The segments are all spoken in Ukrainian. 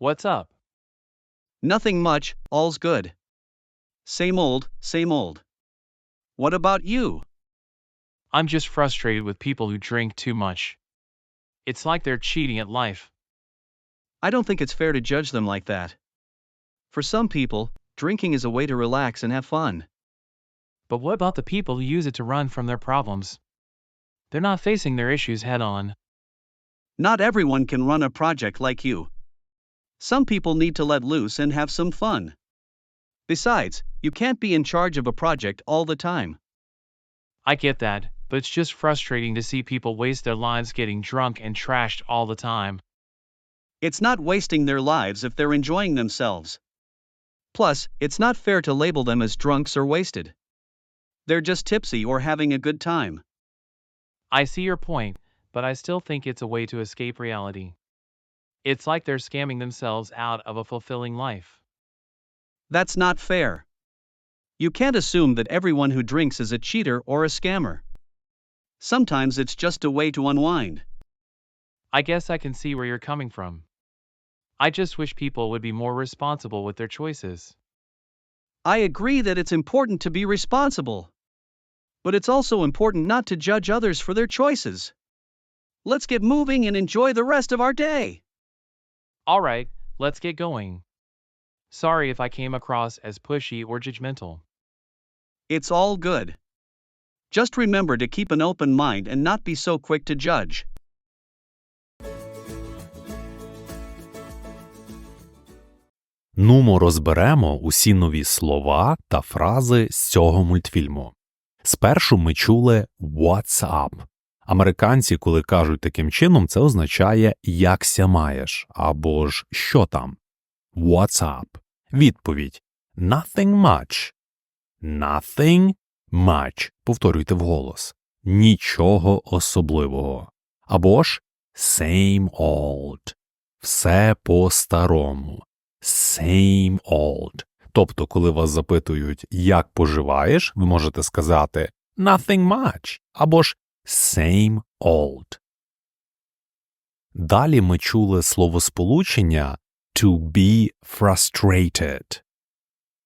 What's up? Nothing much, all's good. Same old, same old. What about you? I'm just frustrated with people who drink too much. It's like they're cheating at life. I don't think it's fair to judge them like that. For some people, drinking is a way to relax and have fun. But what about the people who use it to run from their problems? They're not facing their issues head on. Not everyone can run a project like you. Some people need to let loose and have some fun. Besides, you can't be in charge of a project all the time. I get that, but it's just frustrating to see people waste their lives getting drunk and trashed all the time. It's not wasting their lives if they're enjoying themselves. Plus, it's not fair to label them as drunks or wasted. They're just tipsy or having a good time. I see your point, but I still think it's a way to escape reality. It's like they're scamming themselves out of a fulfilling life. That's not fair. You can't assume that everyone who drinks is a cheater or a scammer. Sometimes it's just a way to unwind. I guess I can see where you're coming from. I just wish people would be more responsible with their choices. I agree that it's important to be responsible. But it's also important not to judge others for their choices. Let's get moving and enjoy the rest of our day. Alright, let's get going. Sorry if I came across as pushy or judgmental. It's all good. Just remember to keep an open mind and not be so quick to judge. Нумо розберемо усі нові слова та фрази з цього мультфільму. Спершу ми чули «What's up?». Американці, коли кажуть таким чином, це означає «якся маєш» або ж «що там?». «What's up?». Відповідь «Nothing much». «Nothing much». Повторюйте вголос. Нічого особливого. Або ж «same old». Все по-старому. Same old. Тобто, коли вас запитують, як поживаєш, ви можете сказати nothing much або ж same old. Далі ми чули словосполучення to be frustrated.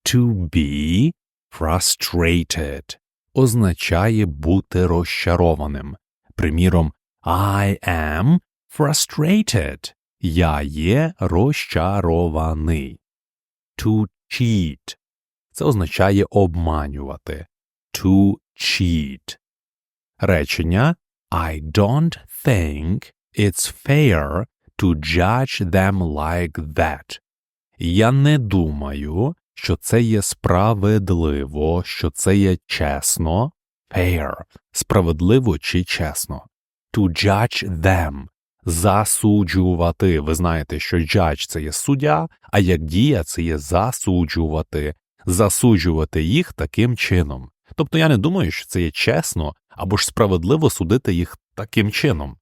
To be frustrated означає бути розчарованим. Приміром, I am frustrated. Я є розчарований. To cheat. Це означає обманювати. To cheat. Речення I don't think it's fair to judge them like that. Я не думаю, що це є справедливо, що це є чесно. Fair. Справедливо чи чесно. To judge them засуджувати. Ви знаєте, що judge – це є суддя, а як дія це є засуджувати, засуджувати їх таким чином. Тобто я не думаю, що це є чесно або ж справедливо судити їх таким чином.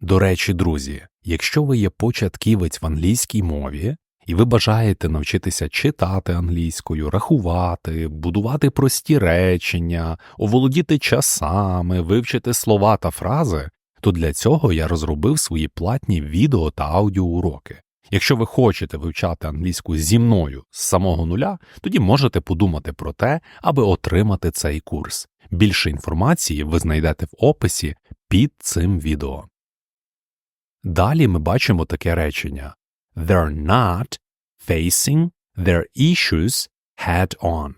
До речі, друзі, якщо ви є початківець в англійській мові, і ви бажаєте навчитися читати англійською, рахувати, будувати прості речення, оволодіти часами, вивчити слова та фрази, то для цього я розробив свої платні відео та аудіоуроки. Якщо ви хочете вивчати англійську зі мною з самого нуля, тоді можете подумати про те, аби отримати цей курс. Більше інформації ви знайдете в описі під цим відео. Далі ми бачимо таке речення They're not facing their issues head on.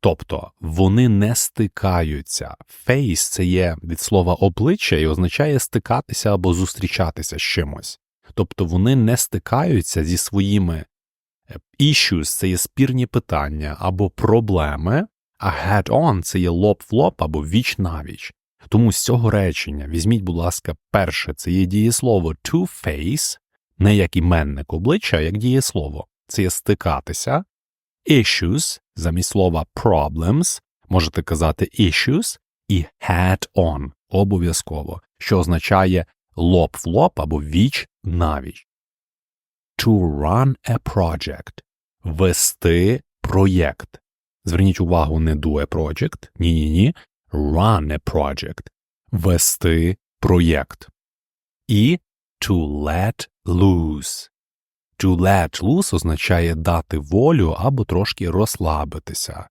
Тобто вони не стикаються. Face – це є від слова обличчя і означає стикатися або зустрічатися з чимось. Тобто вони не стикаються зі своїми issues – це є спірні питання або проблеми, а head on – це є лоб в лоб або віч навіч. Тому з цього речення візьміть, будь ласка, перше це є дієслово to face, не як іменник обличчя, а як дієслово. Це є стикатися. Issues замість слова problems можете казати issues і head on обов'язково, що означає лоб в лоб або віч навіч. To run a project вести проєкт. Зверніть увагу, не do a project, ні-ні-ні, run a project вести проєкт. І to let loose To let loose означає дати волю або трошки розслабитися.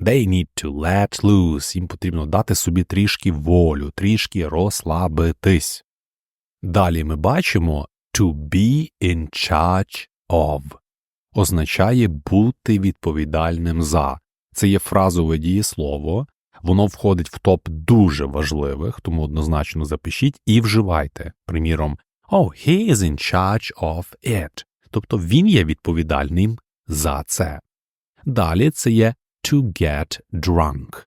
They need to let loose. Їм потрібно дати собі трішки волю, трішки розслабитись. Далі ми бачимо to be in charge of. Означає бути відповідальним за. Це є фразове дієслово, воно входить в топ дуже важливих, тому однозначно запишіть і вживайте. Приміром, oh, he is in charge of it. Тобто він є відповідальним за це. Далі це є to get drunk.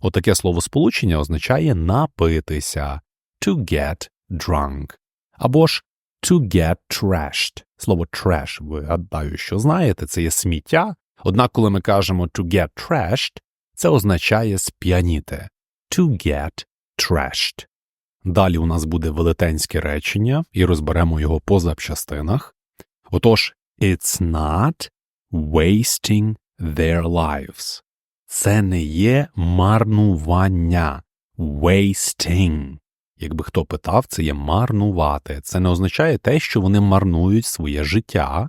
Отаке словосполучення означає напитися to get drunk. Або ж to get trashed. Слово trash, ви гадаю, що знаєте, це є сміття. Однак, коли ми кажемо to get trashed, це означає сп'яніти. To get trashed. Далі у нас буде велетенське речення, і розберемо його по запчастинах. Отож, it's not wasting their lives. Це не є марнування. Wasting. Якби хто питав, це є марнувати. Це не означає те, що вони марнують своє життя.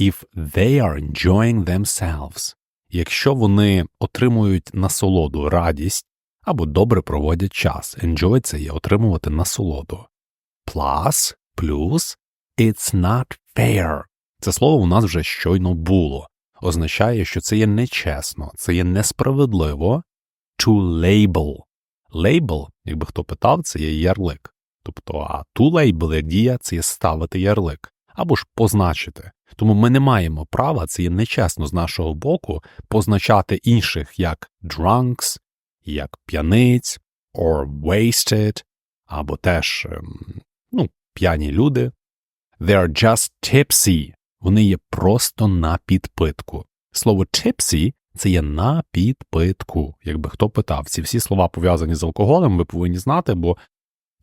If they are enjoying themselves. Якщо вони отримують насолоду, радість або добре проводять час. Enjoy – це є отримувати насолоду. Plus, плюс, it's not fair. Це слово у нас вже щойно було. Означає, що це є нечесно, це є несправедливо. To label. Label, якби хто питав, це є ярлик. Тобто, а to label, як дія, це є ставити ярлик або ж позначити. Тому ми не маємо права, це є нечесно з нашого боку, позначати інших як drunks, як п'яниць, or wasted, або теж, ем, ну, п'яні люди. They are just tipsy. Вони є просто на підпитку. Слово tipsy – це є на підпитку. Якби хто питав, ці всі слова пов'язані з алкоголем, ви повинні знати, бо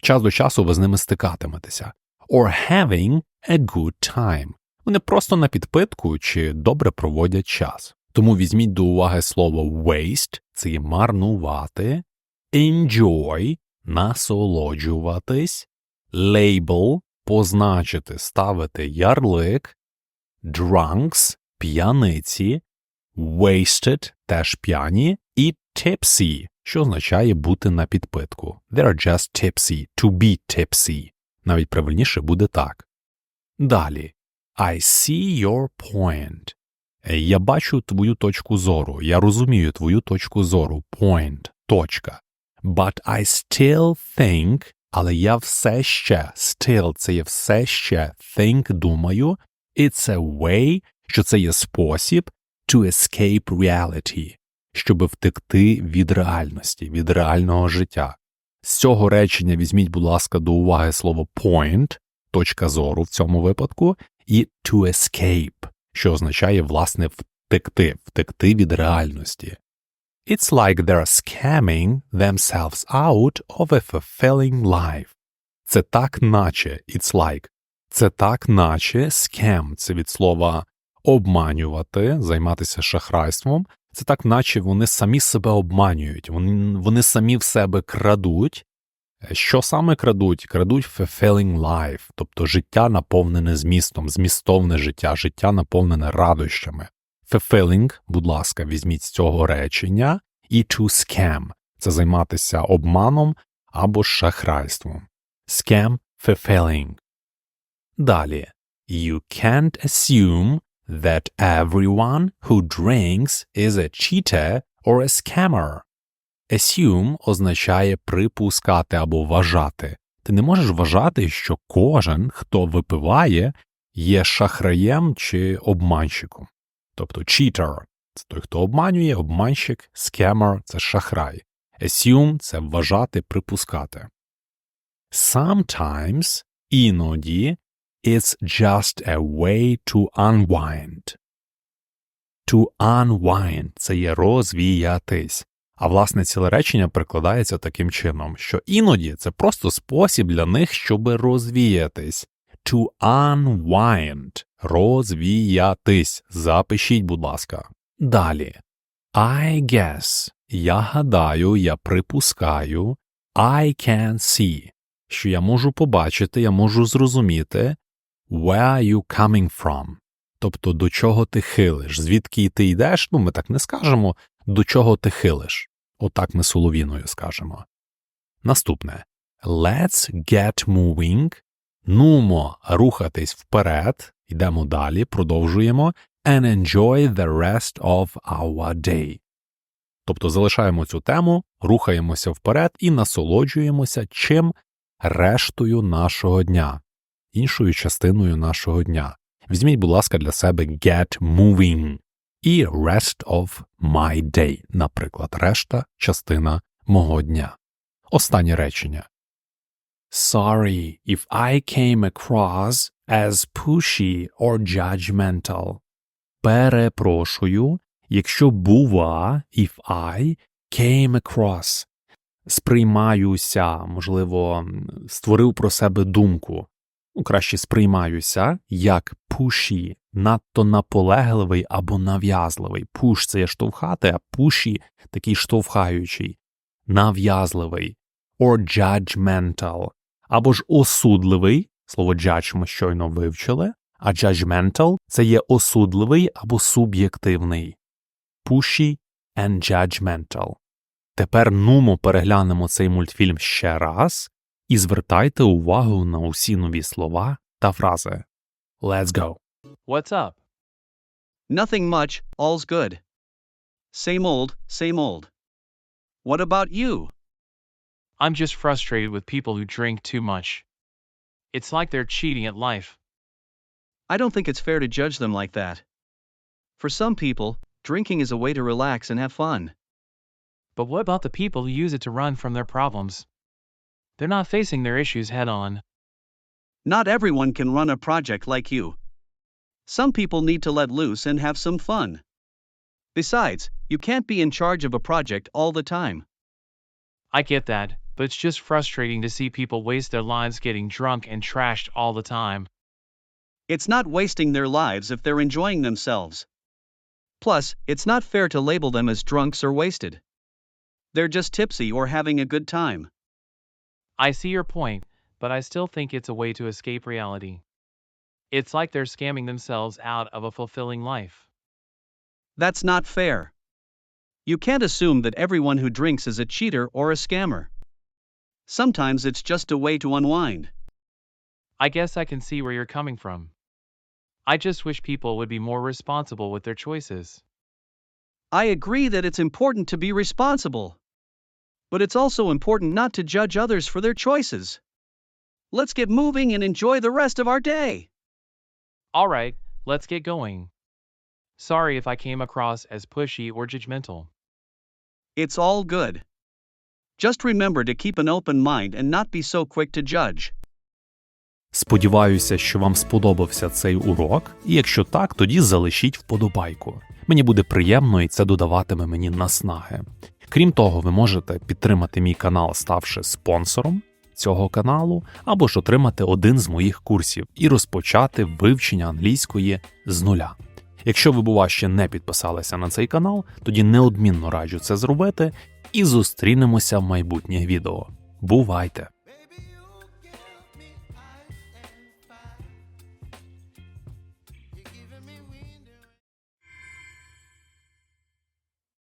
час до часу ви з ними стикатиметеся. Or having a good time. Вони просто на підпитку чи добре проводять час. Тому візьміть до уваги слово waste – це є марнувати, enjoy – насолоджуватись, label – позначити, ставити ярлик, drunks – п'яниці, wasted – теж п'яні, і tipsy, що означає бути на підпитку. They are just tipsy, to be tipsy. Навіть правильніше буде так. Далі. I see your point. Я бачу твою точку зору. Я розумію твою точку зору. Point. Точка. But I still think, але я все ще, still це є все ще, think, думаю, it's a way, що це є спосіб to escape reality, щоб втекти від реальності, від реального життя. З цього речення візьміть, будь ласка, до уваги слово point, точка зору в цьому випадку, і to escape, що означає, власне, втекти, втекти від реальності. It's like they're scamming themselves out of a fulfilling life. Це так наче, it's like. Це так наче scam, це від слова обманювати, займатися шахрайством. Це так наче вони самі себе обманюють, вони, вони самі в себе крадуть. Що саме крадуть? Крадуть fulfilling life, тобто життя наповнене змістом, змістовне життя, життя наповнене радощами. Fulfilling, будь ласка, візьміть з цього речення, і to scam – це займатися обманом або шахрайством. Scam fulfilling. Далі. You can't assume that everyone who drinks is a cheater or a scammer. Assume означає припускати або вважати. Ти не можеш вважати, що кожен, хто випиває, є шахраєм чи обманщиком. Тобто cheater – це той, хто обманює, обманщик, scammer – це шахрай. Assume – це вважати, припускати. Sometimes – іноді It's just a way to unwind. To unwind – це є розвіятись. А власне ціле речення прикладається таким чином, що іноді це просто спосіб для них, щоб розвіятись. To unwind – розвіятись. Запишіть, будь ласка. Далі. I guess – я гадаю, я припускаю. I can see – що я можу побачити, я можу зрозуміти. Where you coming from? Тобто до чого ти хилиш, звідки ти йдеш, ну ми так не скажемо, до чого ти хилиш. Отак ми соловіною скажемо. Наступне. Let's get moving. Нумо рухатись вперед. Йдемо далі, продовжуємо. And enjoy the rest of our day. Тобто залишаємо цю тему, рухаємося вперед і насолоджуємося чим рештою нашого дня, іншою частиною нашого дня. Візьміть, будь ласка, для себе get moving і rest of my day, наприклад, решта частина мого дня. Останнє речення. Sorry if I came across as pushy or judgmental. Перепрошую, якщо бува, if I came across. Сприймаюся, можливо, створив про себе думку. Ну, краще сприймаюся як pushy, надто наполегливий або нав'язливий. Push – це є штовхати, а pushy – такий штовхаючий, нав'язливий. Or judgmental. Або ж осудливий. Слово judge ми щойно вивчили, а judgmental – це є осудливий або суб'єктивний. Pushy and judgmental. Тепер нумо переглянемо цей мультфільм ще раз і звертайте увагу на усі нові слова та фрази. Let's go! What's up? Nothing much, all's good. Same old, same old. What about you? I'm just frustrated with people who drink too much. It's like they're cheating at life. I don't think it's fair to judge them like that. For some people, drinking is a way to relax and have fun. But what about the people who use it to run from their problems? They're not facing their issues head on. Not everyone can run a project like you. Some people need to let loose and have some fun. Besides, you can't be in charge of a project all the time. I get that, but it's just frustrating to see people waste their lives getting drunk and trashed all the time. It's not wasting their lives if they're enjoying themselves. Plus, it's not fair to label them as drunks or wasted. They're just tipsy or having a good time. I see your point, but I still think it's a way to escape reality. It's like they're scamming themselves out of a fulfilling life. That's not fair. You can't assume that everyone who drinks is a cheater or a scammer. Sometimes it's just a way to unwind. I guess I can see where you're coming from. I just wish people would be more responsible with their choices. I agree that it's important to be responsible. But it's also important not to judge others for their choices. Let's get moving and enjoy the rest of our day. Alright, let's get going. Sorry if I came across as pushy or judgmental. It's all good. Just remember to keep an open mind and not be so quick to judge. Сподіваюся, що вам сподобався цей урок, і якщо так, тоді залишіть вподобайку. Мені буде приємно і це додаватиме мені наснаги. Крім того, ви можете підтримати мій канал, ставши спонсором цього каналу, або ж отримати один з моїх курсів і розпочати вивчення англійської з нуля. Якщо ви, бува, ще не підписалися на цей канал, тоді неодмінно раджу це зробити і зустрінемося в майбутніх відео. Бувайте!